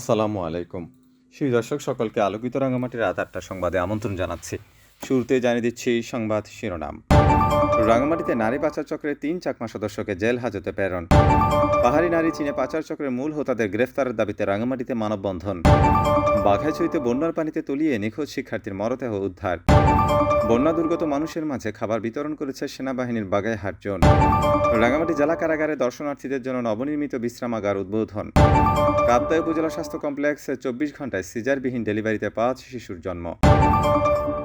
আসসালামু আলাইকুম। সুই দর্শক, সকলকে আলোকিত রাঙামাটির রাত আটটা সংবাদে আমন্ত্রণ জানাচ্ছি। শুরুতে জানিয়ে দিচ্ছি সংবাদ শিরোনাম। রাঙামাটিতে নারী পাচার চক্রের তিন চাকমা সদস্যকে জেল হাজতে প্রেরণ। পাহাড়ি নারী চীনে পাচার চক্রের মূল হোতাদের গ্রেফতারের দাবিতে রাঙামাটিতে মানববন্ধন। বাঘাইছড়িতে বন্যার পানিতে তলিয়ে নিখোঁজ শিক্ষার্থীর মরদেহ উদ্ধার। বন্যা দুর্গত মানুষের মাঝে খাবার বিতরণ করেছে সেনাবাহিনীর বাগাইহাট জোন। রাঙামাটি জেলা কারাগারে দর্শনার্থীদের জন্য নবনির্মিত বিশ্রামাগার উদ্বোধন। কাপ্তাই উপজেলা স্বাস্থ্য কমপ্লেক্সে চব্বিশ ঘন্টায় সিজারবিহীন ডেলিভারিতে পাঁচ শিশুর জন্ম।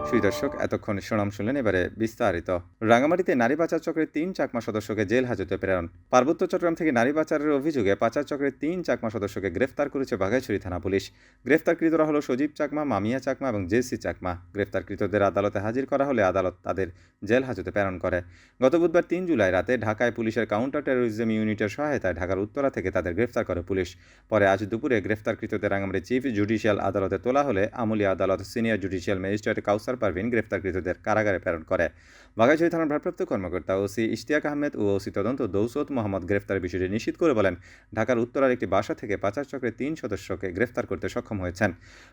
সুই দর্শক, এতক্ষণ সুনাম শুনলেন এবারে বিস্তারিত। রাঙামাটিতে নারী পাচার চক্রের তিন চাকমা সদস্যকে জেল হাজতে প্রেরণ। পার্বত্য চট্টগ্রাম থেকে নারী পাচারের অভিযোগে পাচার চক্রের তিন চাকমা সদস্যকে গ্রেফতার করেছে বাঘাইছড়ি থানা পুলিশ। গ্রেফতারকৃতরা হলো সজীব চাকমা, মামিয়া চাকমা এবং জেসি চাকমা। গ্রেফতারকৃতদের আদালতে হাজির করা হলে আদালত তাদের জেল হাজতে প্রেরণ করে। গত বুধবার তিন জুলাই রাতে ঢাকায় পুলিশের কাউন্টার টেরোরিজম ইউনিটের সহায়তায় ঢাকার উত্তরা থেকে তাদের গ্রেফতার করে পুলিশ। পরে আজ দুপুরে গ্রেফতারকৃতদের রাঙামাটি চিফ জুডিশিয়াল আদালতে তোলা হলে আমুলিয়া আদালত senior judicial magistrate Kausar Parvin গ্রেফতারকৃতদের কারাগারে প্রেরণ করে। বাঘাইছড়ি থানার ভারপ্রাপ্ত কর্মকর্তা ওসি ইশতিয়াক আহমেদ ও ওসি তদন্ত দৌসত মোহাম্মদ গ্রেফতার বিষয়টি নিশ্চিত করে বলেন, ঢাকার উত্তরার একটি বাসা থেকে পাচার চক্রের তিন সদস্যকে গ্রেফতার করতে সক্ষম হয়েছেন।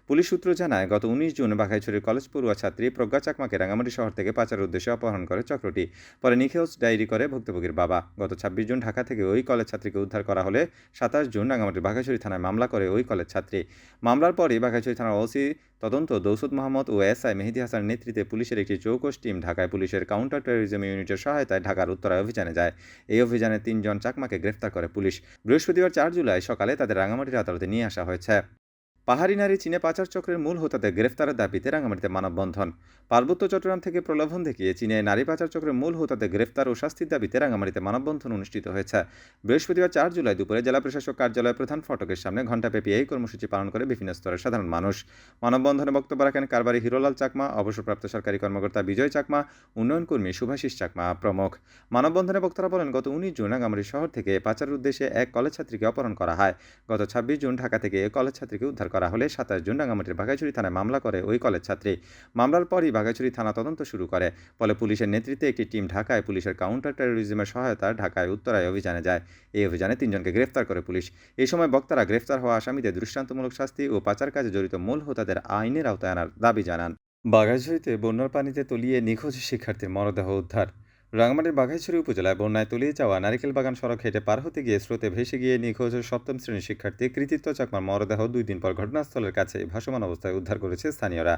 পুলিশ সূত্র জানায়, গত উনিশ জুন বাঘাইছড়ির কলেজ পড়ুয়া ছাত্রী প্রজ্ঞা চাকমাকে রাঙামাটি শহর থেকে পাচারের উদ্দেশ্যে অপহরণ করে চক্রটি। পরে নিখোঁজ ডায়েরি করে ভুক্তভোগীর বাবা। গত ছাব্বিশ জুন ঢাকা থেকে ওই কলেজ ছাত্রীকে উদ্ধার করা হলে সাতাশ জুন রাঙামাটির বাঘাইছড়ি থানায় মামলা করে ওই কলেজ ছাত্রী। মামলার পরই বাঘাইছড়ি থানার ওসি তদন্ত দৌসুদ মোহাম্মদ ও এসআই মেহেদি হাসানের নেতৃত্বে পুলিশের একটি চৌকস টিম ঢাকায় পুলিশের কাউন্টার টেরোরিজম ইউনিটের সহায়তায় ঢাকার উত্তরায় অভিযানে যায়। এই অভিযানে তিনজন চাকমাকে গ্রেফতার করে পুলিশ। বৃহস্পতিবার চার জুলাই সকালে তাদের রাঙামাটির আদালতে নিয়ে আসা হয়েছে। পাহাড়ি নারী চীনে পাচার চক্রের মূল হোতাদের গ্রেফতারের দাবিতে রাঙামাটিতে মানববন্ধন। পার্বত্য চট্টগ্রাম থেকে প্রলোভন দেখিয়ে চীনে নারী পাচার চক্রের মূল হোতাদের গ্রেফতার ও শাস্তির দাবিতে রাঙামাটিতে মানববন্ধন অনুষ্ঠিত হয়েছে। বৃহস্পতিবার চার জুলাই দুপুরে জেলা প্রশাসক কার্যালয়ের প্রধান ফটকের সামনে ঘণ্টাব্যাপী এই কর্মসূচি পালন করে বিভিন্ন স্তরের সাধারণ মানুষ। মানববন্ধনে বক্তব্য রাখেন কারবারি হিরোলাল চাকমা, অবসরপ্রাপ্ত সরকারি কর্মকর্তা বিজয় চাকমা, উন্নয়ন কর্মী শুভাশিস চাকমা প্রমুখ। মানববন্ধনে বক্তারা বলেন, গত উনিশ জুন রাঙামাটি শহর থেকে পাচারের উদ্দেশ্যে এক কলেজ ছাত্রীকে অপহরণ করা হয়। গত ছাব্বিশ জুন ঢাকা থেকে কলেজ ছাত্রীকে উদ্ধার করা হলে সাতাশ জুন রাঙামাটির বাঘাইছড়ি থানায় মামলা করে ওই কলেজ ছাত্রী। মামলার পরই বাঘাইছড়ি থানা তদন্ত শুরু করে, ফলে পুলিশের নেতৃত্বে একটি টিম ঢাকায় পুলিশের কাউন্টার টেরোরিজমের সহায়তায় ঢাকায় উত্তরায় অভিযানে যায়। এই অভিযানে তিনজনকে গ্রেফতার করে পুলিশ। এই সময় বক্তারা গ্রেফতার হওয়া আসামিদের দৃষ্টান্তমূলক শাস্তি ও পাচার কাজে জড়িত মূল হোতাদের আইনের আওতায় আনার দাবি জানান। বাঘাইছড়িতে বন্যার পানিতে তলিয়ে নিখোঁজ শিক্ষার্থীর মরদেহ উদ্ধার। রাঙামাটির বাঘাইছড়ি উপজেলায় বন্যায় তলিয়ে যাওয়া নারিকেল বাগান সড়ক হেঁটে পার হতে গিয়ে স্রোতে ভেসে গিয়ে নিখোঁজ সপ্তম শ্রেণির শিক্ষার্থী কৃতিত্ব চাকমার মরদেহ দুই দিন পর ঘটনাস্থলের কাছে ভাসমান অবস্থায় উদ্ধার করেছে স্থানীয়রা।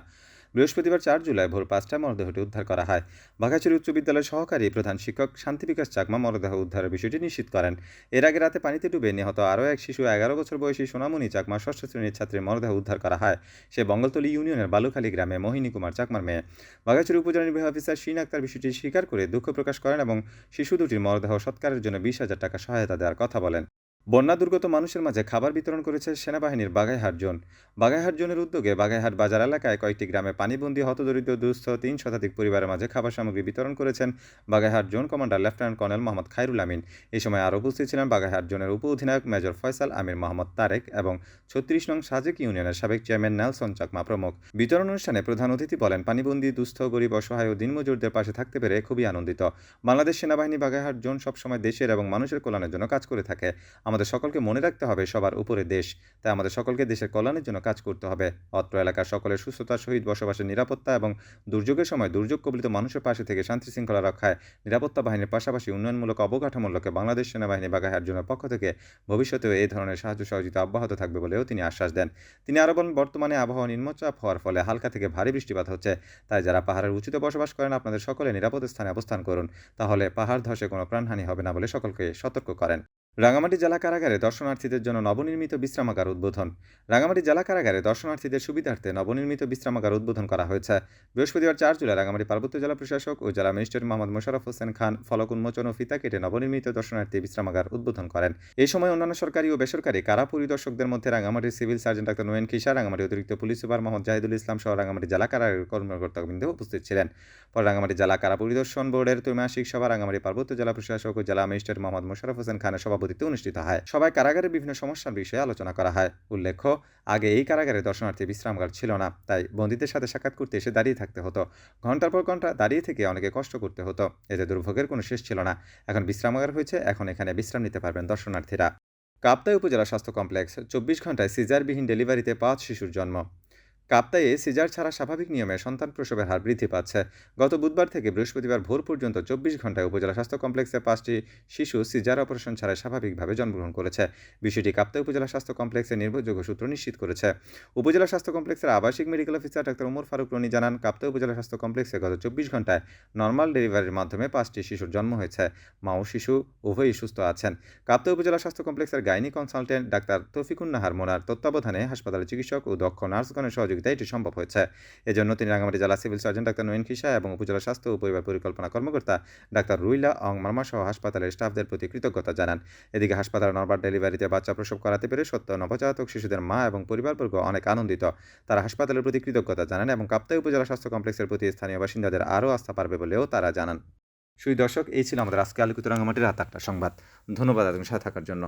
বৃহস্পতিবার চার জুলাই ভোর পাঁচটায় মরদেহটি উদ্ধার করা হয়। বাঘাছড়ি উচ্চ বিদ্যালয়ের সহকারী প্রধান শিক্ষক শান্তি বিকাশ চাকমা মরদেহ উদ্ধারের বিষয়টি নিশ্চিত করেন। এর আগে রাতে পানিতে ডুবে নিহত আরও এক শিশু এগারো বছর বয়সী সোনামণি চাকমা ষষ্ঠ শ্রেণির ছাত্রীর মরদেহ উদ্ধার করা হয়। সে বঙ্গলতলী ইউনিয়নের বালুখালী গ্রামে মোহিনী কুমার চাকমার মেয়ে। বাঘাছড়ি উপজেলা নির্বাহী অফিসার শিন আক্তার বিষয়টি স্বীকার করে দুঃখ প্রকাশ করেন এবং শিশু দুটির মরদেহ সৎকারের জন্য বিশ হাজার টাকা সহায়তা দেওয়ার কথা বলেন। বন্যা দুর্গত মানুষের মাঝে খাবার বিতরণ করেছে সেনাবাহিনীর বাগাইহাট জোন। বাগাইহাট জোনের উদ্যোগে বাগাইহাট বাজার এলাকায় কয়েকটি গ্রামে পানিবন্দী, হতদরিদ্র, দুস্থ তিন শতাধিক পরিবারের মাঝে খাবার সামগ্রী বিতরণ করেছেন Baghaihat zone commander lieutenant colonel Mohammad Khairul Amin. এই সময় আরও উপস্থিত ছিলেন বাগাইহাট জোনের উপ অধিনায়ক মেজর ফয়সাল আমির মোহাম্মদ তারেক এবং ছত্রিশ নং সাজেক ইউনিয়নের সাবেক চেয়ারম্যান নেলসন চাকমা প্রমুখ। বিতরণ অনুষ্ঠানে প্রধান অতিথি বলেন, পানিবন্দী, দুস্থ, গরিব, অসহায় ও দিনমজুরদের পাশে থাকতে পেরে খুবই আনন্দিত। বাংলাদেশ সেনাবাহিনী বাগাইহাট জোন সবসময় দেশের এবং মানুষের কল্যাণের জন্য কাজ করে থাকে। আমাদের সকলকে মনে রাখতে হবে, সবার উপরে দেশ। তাই আমাদের সকলকে দেশের কল্যাণের জন্য কাজ করতে হবে। অত্র এলাকার সকলের সুস্থতার সহিত বসবাসের নিরাপত্তা এবং দুর্যোগের সময় দুর্যোগ কবলিত মানুষের পাশে থেকে শান্তি শৃঙ্খলা রক্ষায় নিরাপত্তা বাহিনীর পাশাপাশি উন্নয়নমূলক অবকাঠামোর লক্ষ্যে বাংলাদেশ সেনাবাহিনী বাগাহার জন্য পক্ষ থেকে ভবিষ্যতেও এই ধরনের সাহায্য সহযোগিতা অব্যাহত থাকবে বলেও তিনি আশ্বাস দেন। তিনি আরও বলেন, বর্তমানে আবহাওয়া নিম্নচাপ হওয়ার ফলে হালকা থেকে ভারী বৃষ্টিপাত হচ্ছে। তাই যারা পাহাড়ের উঁচুতে বসবাস করেন, আপনাদের সকলে নিরাপদ স্থানে অবস্থান করুন। তাহলে পাহাড় ধসে কোনো প্রাণহানি হবে না বলে সকলকে সতর্ক করেন। রাঙামাটি জেলা কারাগারে দর্শনার্থীদের জন্য নবনির্মিত বিশ্রামাগার উদ্বোধন। রাঙামাটি জেলা কারাগারে দর্শনার্থীদের সুবিধার্থে নবনির্মিত বিশ্রামাগার উদ্বোধন করা হয়েছে। বৃহস্পতিবার চার জুলাই রাঙামাটি পার্বত্য জেলা প্রশাসক ও জেলা ম্যাজিস্ট্রেট মোহাম্মদ মোশারফ হোসেন খান ফলক উন্মোচন ও ফিতা কেটে নবনির্মিত দর্শনার্থী বিশ্রামাগার উদ্বোধন করেন। এই সময় অন্যান্য সরকারি ও বেসরকারি কারা পরিদর্শকদের মধ্যে রাঙামাটির civil surgeon doctor Noyon Khisa Rangamati অতিরিক্ত পুলিশ সুপার মোহাম্মদ জাহিদুল ইসলাম সহ রাঙামাটি জেলা কারাগারের কর্মকর্তাবৃন্দ উপস্থিত ছিলেন। পরে রাঙামাটি জেলা কারা পরিদর্শন বোর্ডের ত্রৈমাসিক সভা রাঙামাটি পার্বত্য জেলা প্রশাসক ও জেলা ম্যাজিস্ট্রেট মোহাম্মদ মোশারফ হোসেন খানের সভাপতিত্বে অনুষ্ঠিত হয়। সবাই কারাগারের বিভিন্ন সমস্যার বিষয়ে আলোচনা করা হয়। উল্লেখ্য, আগে এই কারাগারে দর্শনার্থী বিশ্রামগার ছিল না, তাই বন্দীদের সাথে সাক্ষাৎ করতে এসে দাঁড়িয়ে থাকতে হতো। ঘণ্টার পর ঘণ্টা দাঁড়িয়ে থেকে অনেকে কষ্ট করতে হতো। এতে দুর্ভোগের কোনো শেষ ছিল না। এখন বিশ্রামাগার হয়েছে, এখন এখানে বিশ্রাম নিতে পারবেন দর্শনার্থীরা। কাপ্তাই উপজেলা স্বাস্থ্য কমপ্লেক্স, চব্বিশ ঘন্টায় সিজারবিহীন ডেলিভারিতে পাঁচ শিশুর জন্ম। কাপ্তাইয়ে সিজার ছাড়া স্বাভাবিক নিয়মে সন্তান প্রসবের হার বৃদ্ধি পাচ্ছে। গত বুধবার থেকে বৃহস্পতিবার ভোর পর্যন্ত চব্বিশ ঘন্টায় উপজেলা স্বাস্থ্য কমপ্লেক্সে পাঁচটি শিশু সিজার অপারেশন ছাড়াই স্বাভাবিকভাবে জন্মগ্রহণ করেছে। বিষয়টি কাপ্তাই উপজেলা স্বাস্থ্য কমপ্লেক্সের নির্ভরযোগ্য সূত্র নিশ্চিত করেছে। উপজেলা স্বাস্থ্য কমপ্লেক্সের আবাসিক medical officer doctor Umar Faruk Roni জানান, কাপ্তাই উপজেলা স্বাস্থ্য কমপ্লেক্সে গত চব্বিশ ঘন্টায় নর্মাল ডেলিভারির মাধ্যমে পাঁচটি শিশুর জন্ম হয়েছে। মা ও শিশু, উভয়ই সুস্থ আছেন। কাপ্তাই উপজেলা স্বাস্থ্য কমপ্লেক্সের গাইনি কনসালটেন্ট ডাক্তার তৌফিকুন নাহার মোনার তত্ত্বাবধানে হাসপাতালের চিকিৎসক ও দক্ষ নার্সগণের সহযোগিতায় এটি সম্ভব হয়েছে। এজন্য তিনি রাঙামাটি জেলা civil surgeon doctor Noyon Khisa এবং উপজেলা স্বাস্থ্য ও পরিবার পরিকল্পনা কর্মকর্তা ডাক্তার রুইলা অং মার্মা সহ হাসপাতালের স্টাফদের প্রতি কৃতজ্ঞতা জানান। এদিকে হাসপাতালে নর্মাল ডেলিভারিতে বাচ্চা প্রসব করাতে পেরে সত্য নবজাতক শিশুদের মা এবং পরিবারবর্গ অনেক আনন্দিত। তারা হাসপাতালের প্রতি কৃতজ্ঞতা জানান এবং কাপ্তাই উপজেলা স্বাস্থ্য কমপ্লেক্সের প্রতি স্থানীয় বাসিন্দাদের আরও আস্থা পারবে বলেও তারা জানান। সুই দর্শক, এই ছিল আমাদের আজকে আলোকিত রাঙামাটির রাত আটটা সংবাদ। ধন্যবাদ আপনাদের সাথে থাকার জন্য।